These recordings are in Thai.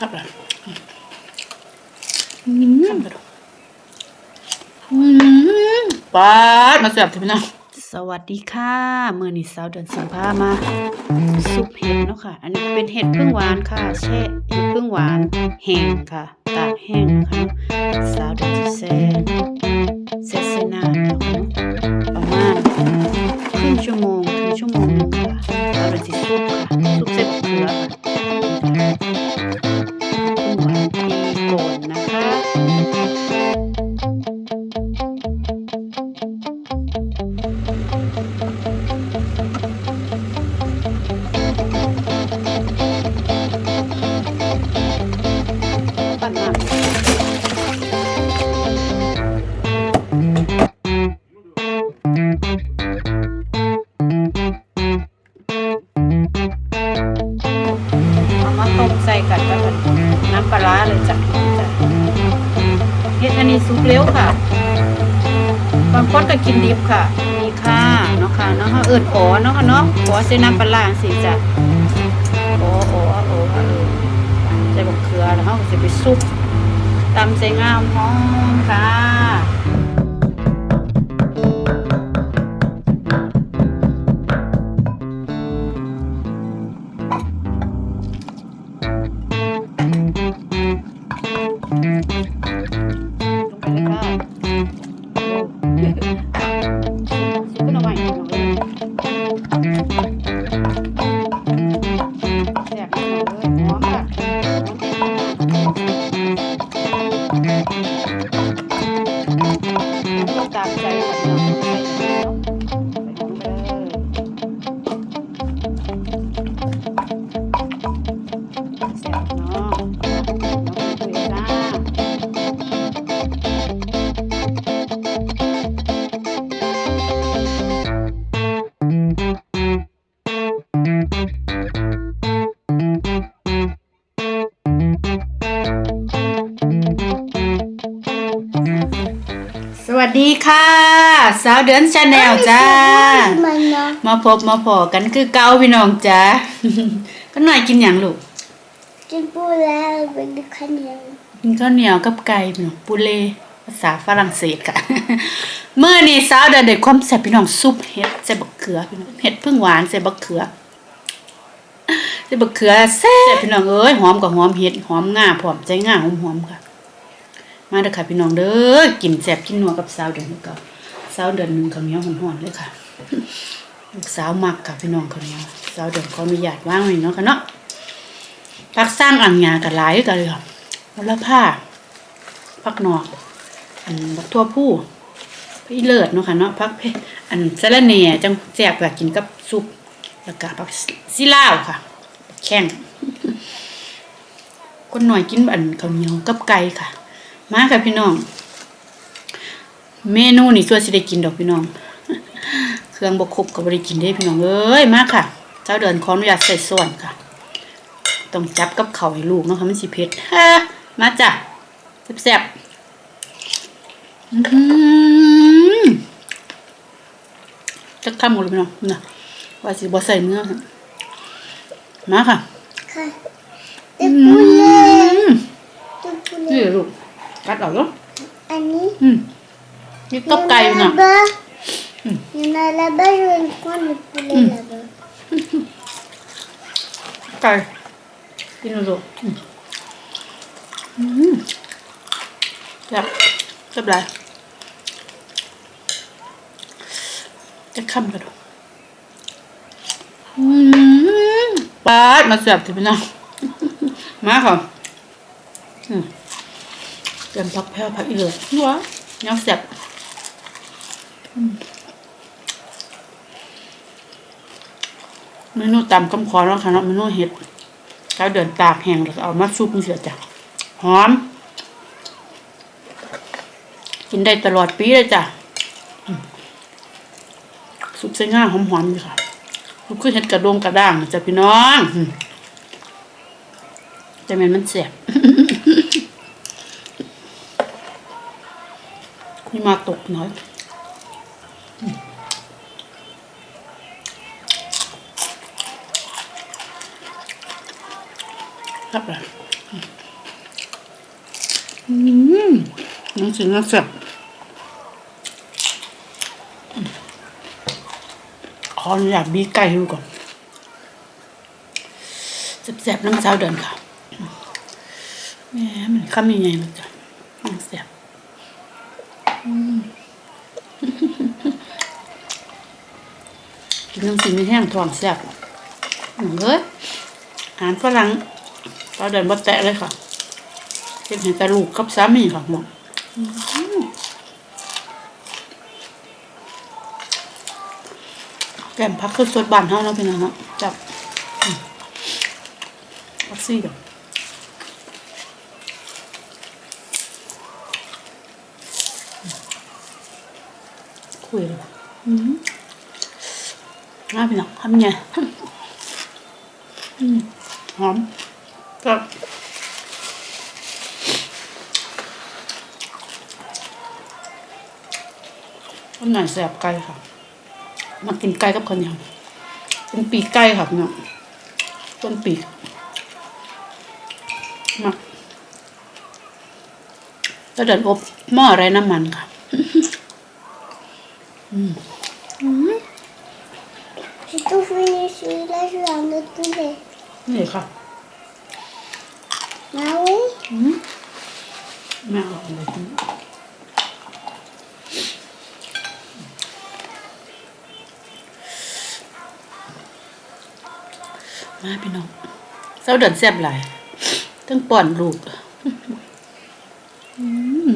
ครับเลยอืมกระดูกอืมปาดมาเสิร์ฟที่พี่น้องสวัสดีค่ะเมื่อนี้สาวเดือนสิงพามาซุปเห็ดเนาะค่ะ อันนี้เป็นเห็ดพึ่งหวานค่ะแช่เห็ดพึ่งหวานแห้งค่ะตากแห้งนะคะเนาะสาวเดือนสิแซ่แทุเร็วค่ะ บางคนก็กินดิบค่ะมีค่ะเนาะค่ะเนาะเขาเอิดอ๋อเนาะค่ะเนาะอ๋อเส้น้ำปลาสิจ้ะอ๋ออ๋ออ๋อใส่บักเขือแล้วเขาก็จะไปซุปตำใส่งามหอมค่ะ ค่ะ สาวเดือนชาแนลจ้ามันเนาะมาพบมาพอกันคือเก่าพี่น้องจ้าก็หน่อยกินอย่างลูก กินปูแล้วเป็นข้าวเหนียว กินข้าวเหนียวกับไก่พี่น้องปูเลภาษาฝรั่งเศสค่ะ เมื่อนี้สาวเดือนเด็ดความแซ่บพี่น้องซุปเห็ดใส่บักเขือพี่น้องเห็ดพึ่งหวานใส่บักเขือใส่บักเขือแซ่บพี่น้องเอ้ยหอมกับหอมเห็ดหอมง่าพร้อมใจง่าหอมหอมๆค่ะ มาเด้อค่ะพี่น้องเด้อกินแซ่บกินนัวกับสาวเดือนนี้ก็สาวเดือนหนึ่งข้าวเหนียวหอนๆเลยค่ะลูกสาวมักค่ะพี่น้องคนนี้สาวเดินขออนุญาตว่างไว้เนาะค่ะเนาะพักสร้างอ่างงากันหลายกันเลยค่ะวัลผ้าพักนอกอันบักทั่วผู้พี่เลิศเนาะค่ะเนาะพักเพอันสะระแหน่จังแซ่บแบบกินกับซุปแล้วก็พักซิล่าวค่ะ แข้งคนหน่อยกินอันข้าวเหนียวกับไก่ค่ะ มาค่ะพี่น้อง เมนูนี่ส่วนสิได้กินดอกพี่น้อง เครื่องบกครบก็บริกินได้พี่น้องเอ้ยมาค่ะ เจ้าเดินขออนุญาตใส่ส่วนค่ะ ต้องจับกับเข่าวให้ลูกเนาะค่ะมันสิเผ็ดฮะมาจ้ะแซ่บๆอื้อหือจะทำหมดเลยพี่น้องนะว่าสิบ่ใส่เนื้อค่ะมาค่ะค่ะอืกินปูแล้มกินปูนี่แล้วลูก กัดเอาเนาะอันนี้อืมนี่กับไก่เนาะอยู่ในระเบิดอยู่ในก้อนปูเลยระเบิดไก่กินลูกอืมอืมแบบแบบไรจะคำกันดูอืมปาดมาเสียบทีพี่น้องมาค่ะอืม เตรียมพักแพ้วพักอีเหลือว้ายังเสียบอืมเมนูตำกำคอแล้วค่ะเนาะเมนูเห็ดแล้วเดินตากแห้งแล้วก็เอามาซุปนี่เสียจ้ะหอม กินได้ตลอดปีเลยจ้ะอืมซุปใส่ง่าหอมๆอยู่ค่ะซุปคือเห็ดกระดงกระด้างนะจ้ะพี่น้องอืมแต่แมันมันแสบ มาตกน้อย ครับเลยอืมน้องสิงนักเสียบขออนุญาตบีไก่ดูก่อนแสบๆน้ำเช้าเดินค่ะแหมมันคำยังไงมันจะน้ำแสบ กินน้ำสิไม่แห้งทองแสบหนูเอ้ยอาหารฝรั่งเราเดินบ่แตะเลยค่ะเป็นเห็นแต่ลูกกับสามีค่ะหมดแกมพักขึ้นสดบานเท่านั้นพี่น้องนาะจับอักซี่เดี๋ยวคุยเลยอืมน่าพี่น้องทำไงอืมหอมก็คนไหนแสบไก่ค่ะ มากินไก่กับข้าวเหนียวเป็นปีกไก่ค่ะพี่น้องต้นปีกมาแล้วเดินอบหม้อไร้น้ำมันค่ะ J'ai tout fini celui-là, je vais en autre poulet. นี่ค่ะ Ah oui อืมแม่เอาอะไรกินมาพี่น้องเศร้าเดินแซ่บหลายตั้งป่อนลูกอืม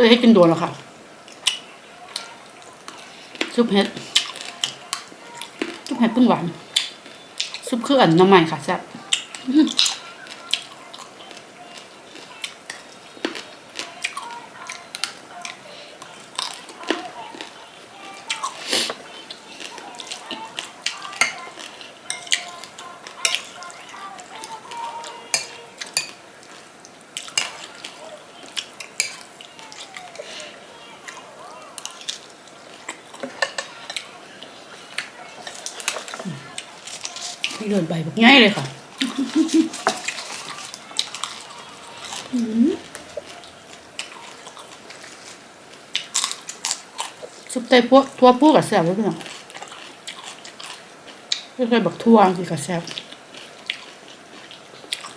ไม่ให้กินโดนหรอกค่ะซุปเห็ดซุปเห็ดเพิ่งหวานซุปคืออันน้ำใหม่ค่ะแซ่บ นี่เดินไปง่ายเลยค่ะซุปไตพวกทั่วพวกกับแซ่บเลยพี่น้องไม่เคยบักทั่วสิกับแซ่บ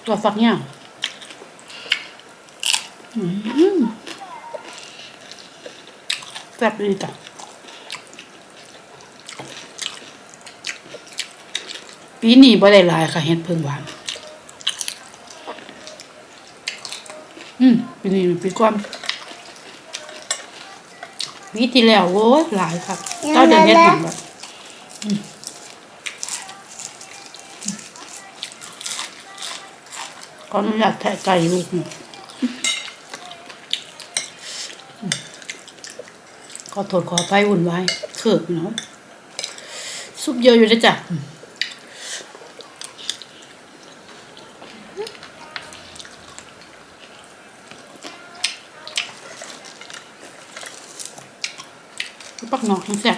ตัวฟักเนี่ยแซ่บดีจ้ะ ปีนี้บ่ได้หลายค่ะเห็ดเพิ่งหวาน อืมปีนี้ปีก่อนปีที่แล้วโว้ยหลายครับเจ้าเดือนเฮ็ดหยังแบบอืมขออนุญาตแทะไก่ลูกหน่อยอืมขอโทษขอไปวุ่นไวายเขิบเนาะซุปเยอะอยู่ด้วยจ้ะ ปักหนอกทั้งแซ่บ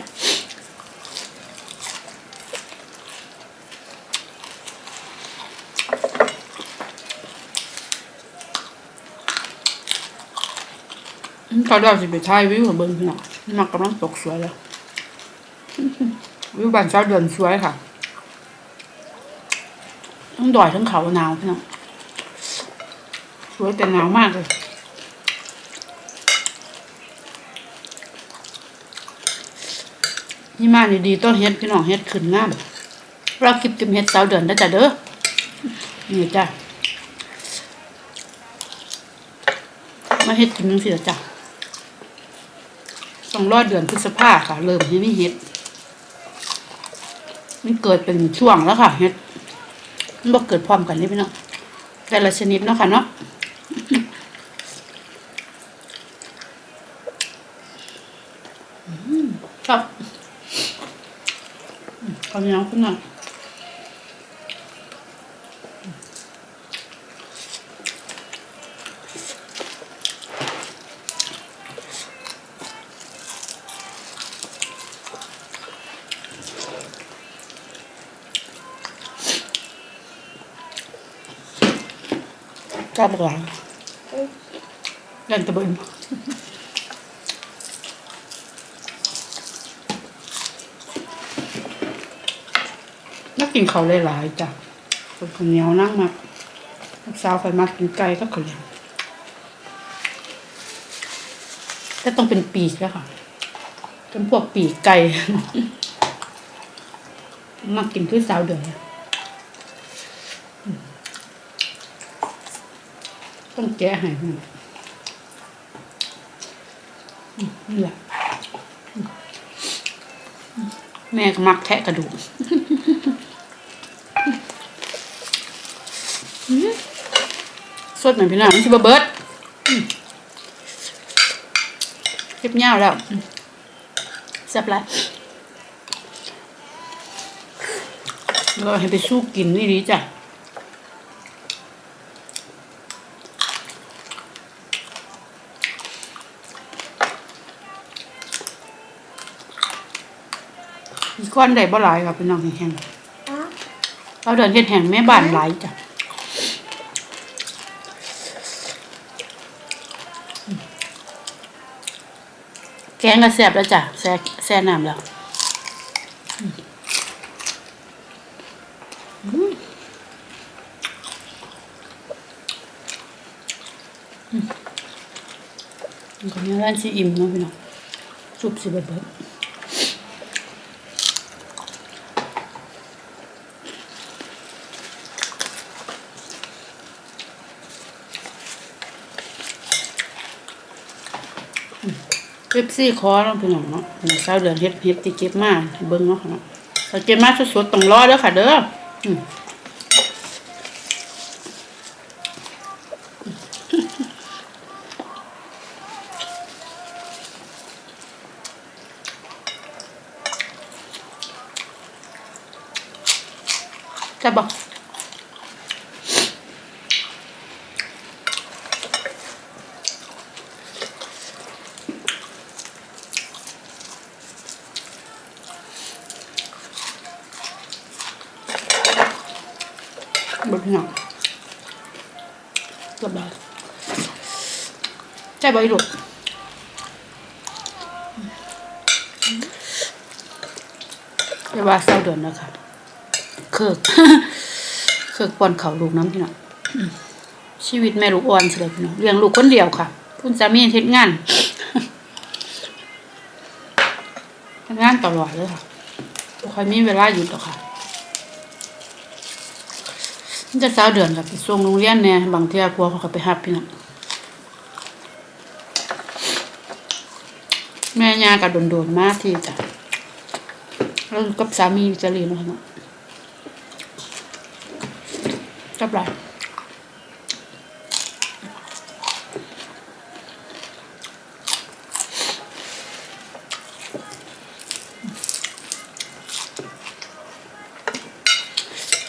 เขาได้สิไปถ่ายวิวของเบิ้งพี่น้องมากำลังตกสวยแล้ววิวบ้านเช้าเดือนสวยค่ะทั้งดอยทั้งเขาหนาวพี่น้องสวยแต่หนาวมากเลย นี่มานี่ดีต้นเฮ็ดพี่น้องเฮ็ดขึ้นงามเราคลิปกิมเฮ็ดสาวเดือนได้จ้ะเด้อนี่จ้ะมาเฮ็ดกินจังซี่ล่ะจ้ะต้องรอดเดือนพฤษภาค่ะ เริ่มให้มีเฮ็ดมันเกิดเป็นช่วงแล้วค่ะเฮ็ดมันบ่เกิดพร้อมกันนี่พี่น้องแต่ละชนิดเนาะค่ะเนาะ Kami yang aku nak, khabrah dan terbaik. กินเขาหลายๆจ้ะคนคนเหนียวนั่งมาลูกสาวคอยมากินไก่ก็เขาวเหนียวแต่ต้องเป็นปีกแล้วค่ะเป็นพวกปีกไก่มักกินคือสาวเดือยต้องแกะให้มันนี่แหละแม่ก็มักแทะกระดูกอืม สดเหมือนพี่น้องชิบะเบิร์ดอืมเก็บเงาวแล้วอืมแซ่บไรแล้วก็ให้ไปสู้กินนี่ดีจ้ะมีก้อนใดบ่หลายครับพี่น้องแห้งอะๆเราเดินเฮ็ดแห้งแม่บ้านหลายจ้ะ กงก็แซ่บแล้วจ้ะแซ่แซ่น้ำแล้วอืมอืมก็เนี่ยร้านสีอิ่มเนาะพี่น้องซุปสิเบิดเบิด เก็บซี่คอเนาะพี่น้องเนาะเช้าเดือนเฮ็ดเฮ็ดที่เก็บมาเบิ่งเนาะค่ะเนาะถ้าเก็บมาสดๆต้องรอเด้อค่ะเด้อ พี่น้องสบายใจบ่อีลูกเรียกว่าเศร้าเดือนแล้วค่ะเคิกเคิกปอนเขาลูกน้ำพี่น้องชีวิตแม่ลูกอ่อนสิเลยพี่น้องเลี้ยงลูกคนเดียวค่ะ คุณสามีเฮ็ดงานทำงานตลอดเลยค่ะบ่ค่อยมีเวลาหยุดหรอกค่ะ จะเช้าเดือนกับส่งโรงเรียนเนี่ยบางเที่ยพวเขาก็ไปหับพี่น้องแม่ยาก็โดนๆมากที่จ้ะแล้วกับสามีจะรีนแล้วเนาะกับไร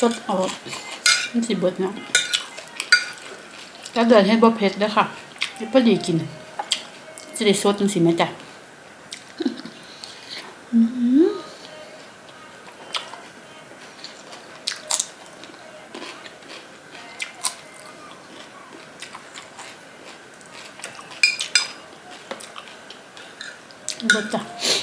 จดเอา มันสิเบิดเนาะก็เดินให้บ่เผ็ดเด้อค่ะให้พอดีกินจะได้สดจังสิแม่จ้ะบดจ้ะ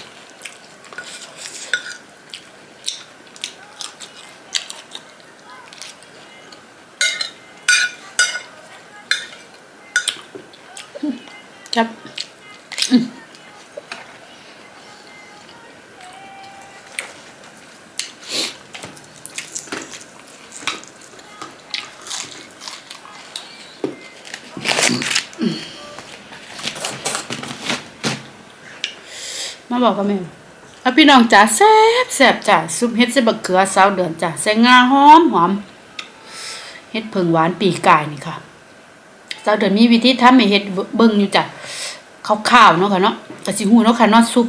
มาบอกกับแม่เอาพี่น้องจ๋าแซ่บแซ่บจ้ะซุปเฮ็ดใส่บักเขือสาวเดือนจ้ะใส่งาหอมหอมเฮ็ดเพิ่งหวานปีกายนี่ค่ะเจ้าเดือนมีวิธีทำให้เฮ็ดเบิ่งอยู่จ้ะข้าวๆเนาะค่ะเนาะก็สิฮู้เนาะค่ะเนาะซุป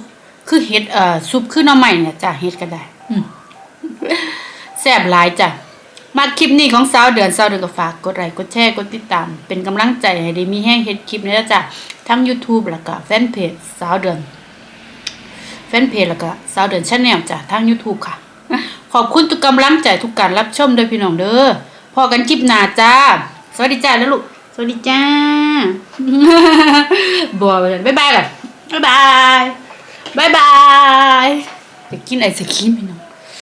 คือเฮ็ดเอ่อซุปคือหน่อไม้เนี่ยจ้ะเฮ็ดก็ได้อืแซ่บหลายจ้ะมาคลิปนี้ของสาวเดือนสาวเดือนก็ฝากกดไลค์กดแชร์กดติดตาม เป็นกำลังใจให้ได้มีแห้งเฮ็ดคลิปนี้จ้ะทั้ง YouTube แล้วก็แฟนเพจสาวเดือน นเพจแล้วก็สาวเดือนชาแนลจ้ะทาง YouTube ค่ะ ขอบคุณทุกกำลังใจทุกการรับชมด้วยพี่น้องเด้อพอกันคลิปหน้าจ้า สวัสดีจ้าแล้วลูก สวัสดีจ้า บัวไปเลยบ๊ายบายกันบ๊ายบาย บ๊ายบายจะกินไอศครีมพี่น้อง